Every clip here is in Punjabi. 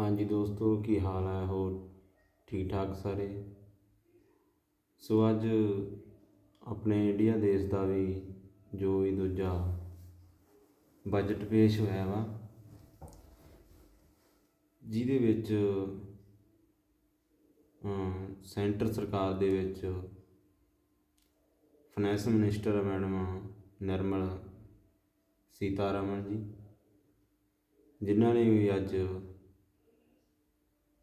ਹਾਂਜੀ ਦੋਸਤੋ, ਕੀ ਹਾਲ ਹੈ? ਹੋਰ ਠੀਕ ਠਾਕ ਸਾਰੇ? ਸੋ ਅੱਜ ਆਪਣੇ ਇੰਡੀਆ ਦੇਸ਼ ਦਾ ਵੀ ਜੋ ਵੀ ਦੂਜਾ ਬਜਟ ਪੇਸ਼ ਹੋਇਆ ਵਾ, ਜਿਹਦੇ ਵਿੱਚ ਸੈਂਟਰ ਸਰਕਾਰ ਦੇ ਵਿੱਚ finance minister madam Nirmala Sitharaman ji, ਜਿਨ੍ਹਾਂ ਨੇ ਵੀ ਅੱਜ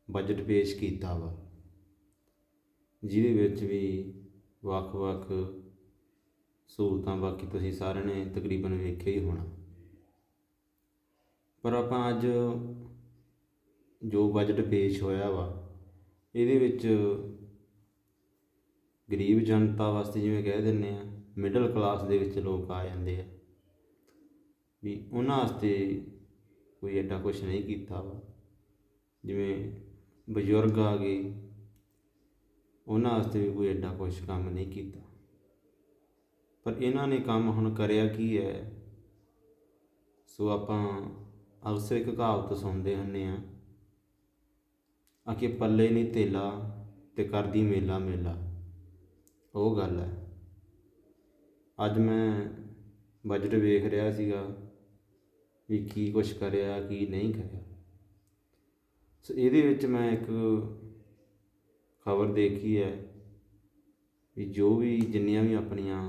ਬਜਟ ਪੇਸ਼ ਕੀਤਾ ਵਾ। ਜਿਹਦੇ ਵਿੱਚ ਵੀ ਵੱਖ-ਵੱਖ ਸਹੂਲਤਾਂ ਬਾਕੀ ਤੁਸੀਂ ਸਾਰਿਆਂ ਨੇ ਤਕਰੀਬਨ ਵੇਖਿਆ ਹੀ ਹੋਣਾ। ਪਰ ਆਪਾਂ ਅੱਜ ਜੋ ਬਜਟ ਪੇਸ਼ ਹੋਇਆ ਵਾ, ਇਹਦੇ ਵਿੱਚ ਗਰੀਬ ਜਨਤਾ ਵਾਸਤੇ ਜਿਵੇਂ ਕਹਿ ਦਿੰਦੇ ਆ ਮਿਡਲ ਕਲਾਸ ਦੇ ਵਿੱਚ ਲੋਕ ਆ ਜਾਂਦੇ ਆ। ਵੀ ਉਹਨਾਂ ਵਾਸਤੇ ਕੋਈ ਐਡਾ ਕੁਝ ਨਹੀਂ ਕੀਤਾ ਵਾ। ਜਿਵੇਂ ਬਜ਼ੁਰਗ ਆ ਗਏ, ਉਹਨਾਂ ਵਾਸਤੇ ਵੀ ਕੋਈ ਐਡਾ ਕੁਝ ਕੰਮ ਨਹੀਂ ਕੀਤਾ। ਪਰ ਇਹਨਾਂ ਨੇ ਕੰਮ ਹੁਣ ਕਰਿਆ ਕੀ ਹੈ? ਸੋ ਆਪਾਂ ਅਕਸਰ ਇੱਕ ਕਹਾਵਤ ਸੁਣਦੇ ਹੁੰਨੇ ਆ ਆ ਪੱਲੇ ਨਹੀਂ ਤੇਲਾ ਤੇ ਕਰਦੀ ਮੇਲਾ ਮੇਲਾ। ਉਹ ਗੱਲ ਹੈ। ਅੱਜ ਮੈਂ ਬਜਟ ਵੇਖ ਰਿਹਾ ਸੀਗਾ ਵੀ ਕੀ ਕੁਛ ਕਰਿਆ, ਕੀ ਨਹੀਂ ਕਰਿਆ। ਸੋ ਇਹਦੇ ਵਿੱਚ ਮੈਂ ਇੱਕ ਖਬਰ ਦੇਖੀ ਹੈ ਵੀ ਜੋ ਵੀ ਜਿੰਨੀਆਂ ਵੀ ਆਪਣੀਆਂ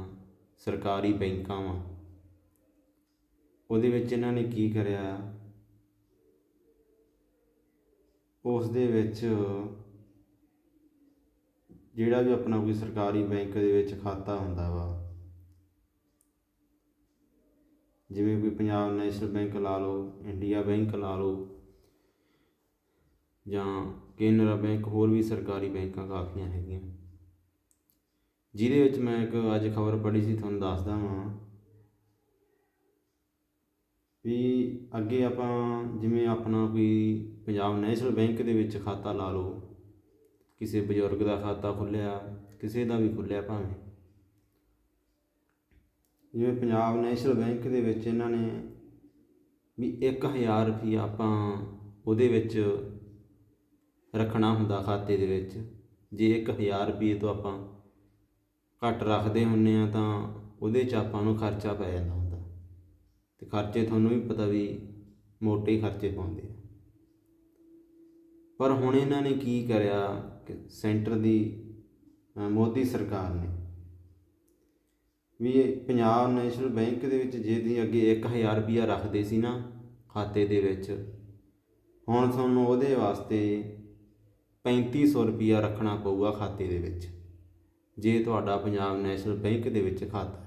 ਸਰਕਾਰੀ ਬੈਂਕਾਂ ਵਾ, ਉਹਦੇ ਵਿੱਚ ਇਹਨਾਂ ਨੇ ਕੀ ਕਰਿਆ? ਉਸ ਦੇ ਵਿੱਚ ਜਿਹੜਾ ਵੀ ਆਪਣਾ ਕੋਈ ਸਰਕਾਰੀ ਬੈਂਕ ਦੇ ਵਿੱਚ ਖਾਤਾ ਹੁੰਦਾ ਵਾ, ਜਿਵੇਂ ਕੋਈ ਪੰਜਾਬ ਨੈਸ਼ਨਲ ਬੈਂਕ ਲਾ ਲਓ, ਇੰਡੀਆ ਬੈਂਕ ਲਾ ਲਓ ਜਾਂ ਕੇਨਰਾ ਬੈਂਕ, ਹੋਰ ਵੀ ਸਰਕਾਰੀ ਬੈਂਕਾਂ ਕਾਫੀਆਂ ਹੈਗੀਆਂ। ਜਿਹਦੇ ਵਿੱਚ ਮੈਂ ਇੱਕ ਅੱਜ ਖਬਰ ਪੜ੍ਹੀ ਸੀ, ਤੁਹਾਨੂੰ ਦੱਸਦਾ ਵਾਂ ਵੀ ਅੱਗੇ ਆਪਾਂ ਜਿਵੇਂ ਆਪਣਾ ਕੋਈ ਪੰਜਾਬ ਨੈਸ਼ਨਲ ਬੈਂਕ ਦੇ ਵਿੱਚ ਖਾਤਾ ਲਾ ਲਓ, ਕਿਸੇ ਬਜ਼ੁਰਗ ਦਾ ਖਾਤਾ ਖੁੱਲਿਆ ਕਿਸੇ ਦਾ ਵੀ ਖੁੱਲਿਆ ਭਾਵੇਂ। ਜਿਵੇਂ ਪੰਜਾਬ ਨੈਸ਼ਨਲ ਬੈਂਕ ਦੇ ਵਿੱਚ ਇਹਨਾਂ ਨੇ ਵੀ 1000 ਰੁਪਈਆ ਆਪਾਂ ਉਹਦੇ ਵਿੱਚ ਰੱਖਣਾ ਹੁੰਦਾ ਖਾਤੇ ਦੇ ਵਿੱਚ। ਜੇ 1000 ਰੁਪਏ ਤੋਂ ਆਪਾਂ ਘੱਟ ਰੱਖਦੇ ਹੁੰਨੇ ਆ ਤਾਂ ਉਹਦੇ 'ਚ ਆਪਾਂ ਨੂੰ ਖਰਚਾ ਪੈ ਜਾਂਦਾ ਹੁੰਦਾ। ਤੇ ਖਰਚੇ ਤੁਹਾਨੂੰ ਵੀ ਪਤਾ ਵੀ ਮੋਟੇ ਖਰਚੇ ਪਾਉਂਦੇ ਆ। ਪਰ ਹੁਣ ਇਹਨਾਂ ਨੇ ਕੀ ਕਰਿਆ ਕਿ ਸੈਂਟਰ ਦੀ ਮੋਦੀ ਸਰਕਾਰ ਨੇ ਵੀ ਪੰਜਾਬ ਨੈਸ਼ਨਲ ਬੈਂਕ ਦੇ ਵਿੱਚ ਜੇ ਤੁਸੀਂ ਅੱਗੇ 1000 ਰੁਪਿਆ ਰੱਖਦੇ ਸੀ ਨਾ ਖਾਤੇ ਦੇ ਵਿੱਚ, ਹੁਣ ਤੁਹਾਨੂੰ ਉਹਦੇ ਵਾਸਤੇ 3500 ਰੁਪਿਆ ਰੱਖਣਾ ਪਊਗਾ ਖਾਤੇ ਦੇ ਵਿੱਚ। ਜੇ ਤੁਹਾਡਾ ਪੰਜਾਬ ਨੈਸ਼ਨਲ ਬੈਂਕ ਦੇ ਵਿੱਚ ਖਾਤਾ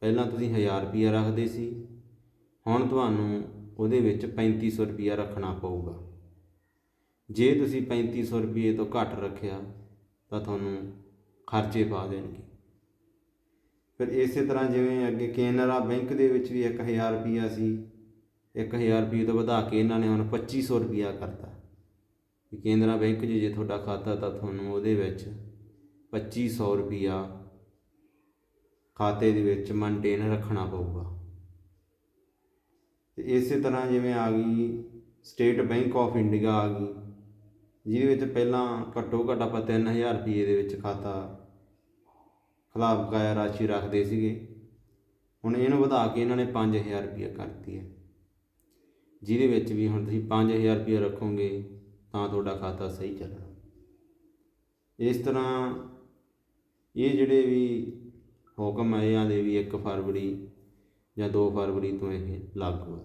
ਪਹਿਲਾਂ ਤੁਸੀਂ 1000 ਰੁਪਿਆ ਰੱਖਦੇ ਸੀ। ਹੁਣ ਤੁਹਾਨੂੰ ਉਹਦੇ ਵਿੱਚ 3500 ਰੁਪਿਆ ਰੱਖਣਾ ਪਊਗਾ। ਜੇ ਤੁਸੀਂ 3500 ਰੁਪਏ ਤੋਂ ਘੱਟ ਰੱਖਿਆ, ਤਾਂ ਤੁਹਾਨੂੰ ਖਰਚੇ ਪਾ ਦੇਣਗੇ। ਫਿਰ ਇਸੇ ਤਰ੍ਹਾਂ ਜਿਵੇਂ ਅੱਗੇ ਕੇਨਰਾ ਬੈਂਕ ਦੇ ਵਿੱਚ ਵੀ 1000 ਰੁਪਿਆ ਸੀ 1000 ਰੁਪਏ ਤੋਂ ਵਧਾ ਕੇ ਇਹਨਾਂ ਨੇ ਹੁਣ 2500 ਰੁਪਿਆ ਕਰਤਾ। ਵੀ ਕੇਨਰਾ ਬੈਂਕ 'ਚ ਜੇ ਤੁਹਾਡਾ ਖਾਤਾ ਤਾਂ ਤੁਹਾਨੂੰ ਉਹਦੇ ਵਿੱਚ 2500 ਰੁਪਿਆ ਖਾਤੇ ਦੇ ਵਿੱਚ ਮੇਨਟੇਨ ਰੱਖਣਾ ਪਊਗਾ। ਤੇ ਇਸੇ ਤਰ੍ਹਾਂ ਜਿਵੇਂ ਆ ਗਈ ਸਟੇਟ ਬੈਂਕ ਆਫ ਇੰਡੀਆ ਆ ਗਈ, ਜਿਹਦੇ ਵਿੱਚ ਪਹਿਲਾਂ ਘੱਟੋ ਘੱਟ ਆਪਾਂ 3000 ਰੁਪਏ ਦੇ ਵਿੱਚ ਖਾਤਾ ਖਿਲਾਫ ਬਕਾਇਆ ਰਾਸ਼ੀ ਰੱਖਦੇ ਸੀਗੇ। ਹੁਣ ਇਹਨੂੰ ਵਧਾ ਕੇ ਇਹਨਾਂ ਨੇ 5000 ਰੁਪਏ ਕਰਤੀ ਹੈ। ਜਿਹਦੇ ਵਿੱਚ ਵੀ ਹੁਣ ਤੁਸੀਂ 5000 ਰੁਪਏ ਰੱਖੋਗੇ ਤਾਂ ਤੁਹਾਡਾ ਖਾਤਾ ਸਹੀ ਚੱਲਣਾ। ਇਸ ਤਰ੍ਹਾਂ ਇਹ ਜਿਹੜੇ ਵੀ ਹੁਕਮ ਆਏ ਆ ਦੇ ਵੀ 1 ਫਰਵਰੀ ਜਾਂ 2 ਫਰਵਰੀ ਤੋਂ ਇਹ ਲਾਗੂ ਹੈ।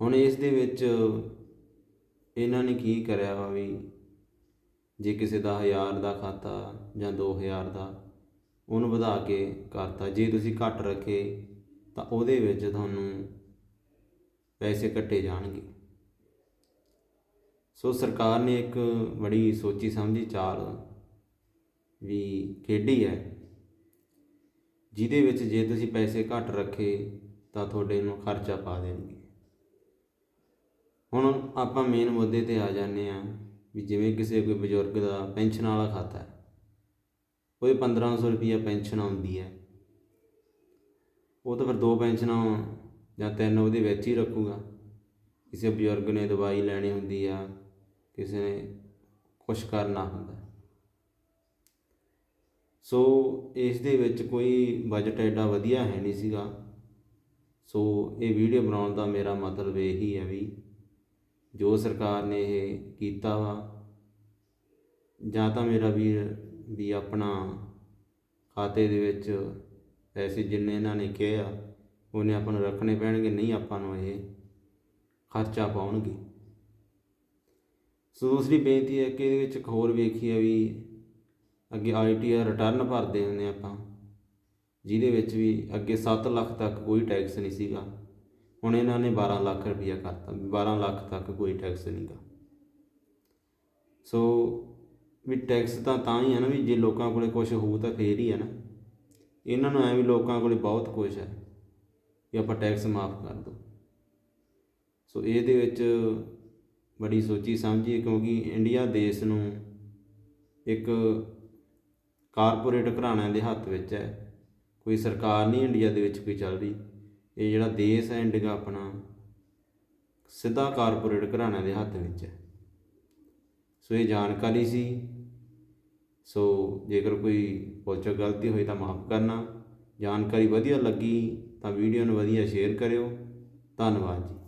ਹੁਣ ਇਸ ਦੇ ਵਿੱਚ ਇਹਨਾਂ ਨੇ ਕੀ ਕਰਿਆ ਵਾ ਵੀ ਜੇ ਕਿਸੇ ਦਾ 1000 ਦਾ ਖਾਤਾ ਜਾਂ 2000 ਦਾ, ਉਹਨੂੰ ਵਧਾ ਕੇ ਕਰਤਾ। ਜੇ ਤੁਸੀਂ ਘੱਟ ਰੱਖੇ, ਤਾਂ ਉਹਦੇ ਵਿੱਚ ਤੁਹਾਨੂੰ ਪੈਸੇ ਕੱਟੇ ਜਾਣਗੇ। ਸੋ ਸਰਕਾਰ ਨੇ ਇੱਕ ਬੜੀ ਸੋਚੀ ਸਮਝੀ ਚਾਲ ਵੀ ਖੇਡੀ ਹੈ। ਜਿਹਦੇ ਵਿੱਚ ਜੇ ਤੁਸੀਂ ਪੈਸੇ ਘੱਟ ਰੱਖੇ ਤਾਂ ਤੁਹਾਡੇ ਨੂੰ ਖਰਚਾ ਪਾ ਦੇਣਗੇ। ਹੁਣ ਆਪਾਂ ਮੇਨ ਮੁੱਦੇ ਤੇ ਆ ਜਾਂਦੇ ਆ ਵੀ ਜਿਵੇਂ ਕਿਸੇ ਕੋਈ ਬਜ਼ੁਰਗ ਦਾ ਪੈਨਸ਼ਨ ਵਾਲਾ ਖਾਤਾ ਹੈ। ਉਹਦੇ 1500 ਰੁਪਈਆ ਪੈਨਸ਼ਨ ਆਉਂਦੀ ਹੈ। ਉਹ ਤਾਂ ਫਿਰ ਦੋ ਪੈਨਸ਼ਨਾਂ ਜਾਂ ਤਿੰਨ ਉਹਦੇ ਵਿੱਚ ਹੀ ਰੱਖੂਗਾ। ਕਿਸੇ ਬਜ਼ੁਰਗ ਨੇ ਦਵਾਈ ਲੈਣੀ ਹੁੰਦੀ ਆ ਕਿਸੇ ਨੇ ਕੁਛ ਕਰਨਾ ਹੁੰਦਾ। ਸੋ ਇਸ ਦੇ ਵਿੱਚ ਕੋਈ ਬਜਟ ਐਡਾ ਵਧੀਆ ਹੈ ਨਹੀਂ ਸੀਗਾ। ਸੋ ਇਹ ਵੀਡੀਓ ਬਣਾਉਣ ਦਾ ਮੇਰਾ ਮਤਲਬ ਇਹੀ ਹੈ ਵੀ ਜੋ ਸਰਕਾਰ ਨੇ ਇਹ ਕੀਤਾ ਵਾ, ਜਾਂ ਤਾਂ ਮੇਰਾ ਵੀਰ ਵੀ ਆਪਣਾ ਖਾਤੇ ਦੇ ਵਿੱਚ ਪੈਸੇ ਜਿੰਨੇ ਇਹਨਾਂ ਨੇ ਕਿਹਾ ਆ ਉਹਨੇ ਆਪਾਂ ਨੂੰ ਰੱਖਣੇ ਪੈਣਗੇ, ਨਹੀਂ ਆਪਾਂ ਨੂੰ ਇਹ ਖਰਚਾ ਪਾਉਣਗੇ। ਸੋ ਦੂਸਰੀ ਬੇਨਤੀ ਹੈ ਕਿ ਇਹਦੇ ਵਿੱਚ ਇੱਕ ਹੋਰ ਵੇਖੀ ਹੈ ਵੀ ਅੱਗੇ ਆਈਟੀਆਰ ਰਿਟਰਨ ਭਰਦੇ ਹੁੰਦੇ ਆਪਾਂ, ਜਿਹਦੇ ਵਿੱਚ ਵੀ ਅੱਗੇ 7 ਲੱਖ ਤੱਕ ਕੋਈ ਟੈਕਸ ਨਹੀਂ ਸੀਗਾ। ਹੁਣ ਇਹਨਾਂ ਨੇ 12 ਲੱਖ ਰੁਪਈਆ ਕਰਤਾ ਵੀ 12 ਲੱਖ ਤੱਕ ਕੋਈ ਟੈਕਸ ਨਹੀਂਗਾ। ਸੋ ਵੀ ਟੈਕਸ ਤਾਂ ਤਾਂ ਹੀ ਹੈ ਨਾ ਵੀ ਜੇ ਲੋਕਾਂ ਕੋਲੇ ਕੁਝ ਹੋਊ ਤਾਂ ਫੇਰ ਹੀ ਹੈ ਨਾ। ਇਹਨਾਂ ਨੂੰ ਐ ਵੀ ਲੋਕਾਂ ਕੋਲੇ ਬਹੁਤ ਕੁਝ ਹੈ ਵੀ ਆਪਾਂ ਟੈਕਸ ਮਾਫ ਕਰ ਦੋ ਸੋ ਇਹਦੇ ਵਿੱਚ ਬੜੀ ਸੋਚੀ ਸਮਝੀ ਕਿਉਂਕਿ ਇੰਡੀਆ ਦੇਸ਼ ਨੂੰ ਇੱਕ ਕਾਰਪੋਰੇਟ ਘਰਾਣਿਆਂ ਦੇ ਹੱਥ ਵਿੱਚ ਹੈ। ਕੋਈ ਸਰਕਾਰ ਨਹੀਂ ਇੰਡੀਆ ਦੇ ਵਿੱਚ ਕੋਈ ਚੱਲ ਰਹੀ। ਇਹ ਜਿਹੜਾ ਦੇਸ਼ ਹੈ ਇੰਡੀਆ ਆਪਣਾ, ਸਿੱਧਾ ਕਾਰਪੋਰੇਟ ਘਰਾਣਿਆਂ ਦੇ ਹੱਥ ਵਿੱਚ ਹੈ। ਸੋ ਇਹ ਜਾਣਕਾਰੀ ਸੀ। ਸੋ ਜੇਕਰ ਕੋਈ ਪੋਚੋ ਗਲਤੀ ਹੋਈ ਤਾਂ ਮਾਫ ਕਰਨਾ। ਜਾਣਕਾਰੀ ਵਧੀਆ ਲੱਗੀ ਤਾਂ ਵੀਡੀਓ ਨੂੰ ਵਧੀਆ ਸ਼ੇਅਰ ਕਰਿਓ। ਧੰਨਵਾਦ ਜੀ।